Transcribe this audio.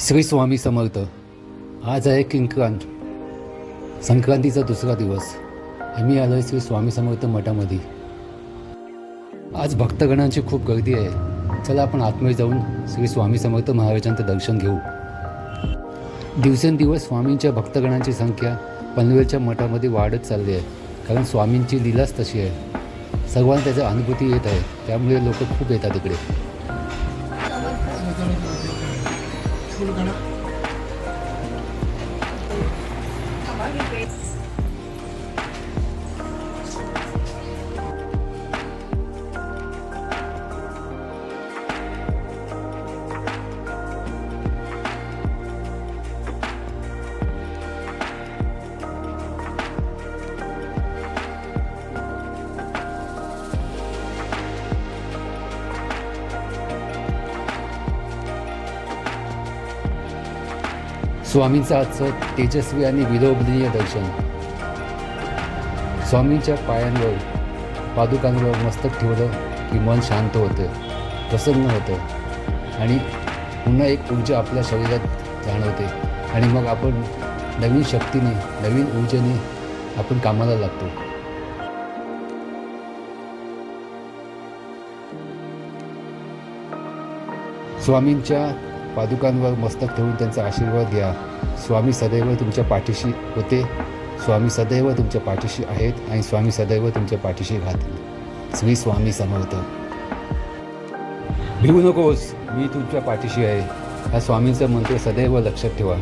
श्री स्वामी समर्थ. आज आहे किंक्रांत. संक्रांतीचा दुसरा दिवस. आम्ही आलो आहे श्री स्वामी समर्थ मठामध्ये. आज भक्तगणांची खूप गर्दी आहे. चला आपण आतमध्ये जाऊन श्री स्वामी समर्थ महाराजांचं दर्शन घेऊ. दिवसेंदिवस स्वामींच्या भक्तगणांची संख्या पनवेलच्या मठामध्ये वाढत चालली आहे. कारण स्वामींची लीलाच तशी आहे. सर्वांना त्याची अनुभूती येत आहे. त्यामुळे लोक खूप येतात इकडे. സ്കൂൾ കാണാം स्वामींचं आजचं तेजस्वी आणि विलोभनीय दर्शन. स्वामींच्या पायांवर पादुकांवर मस्तक ठेवलं की मन शांत होतं प्रसन्न होतं. आणि पुन्हा एक ऊर्जा आपल्या शरीरात जाणवते. आणि मग आपण नवीन शक्तीने नवीन ऊर्जेने आपण कामाला लागतो. स्वामींच्या पादुकांवर मस्तक ठेवून त्यांचा आशीर्वाद घ्या. स्वामी सदैव तुमच्या पाठीशी होते. स्वामी सदैव तुमच्या पाठीशी आहेत आणि स्वामी सदैव तुमच्या पाठीशी राहतील. श्री स्वामी समर्थ. भिवू नकोस मी तुमच्या पाठीशी आहे. ह्या स्वामींचं मंत्र सदैव लक्षात ठेवा.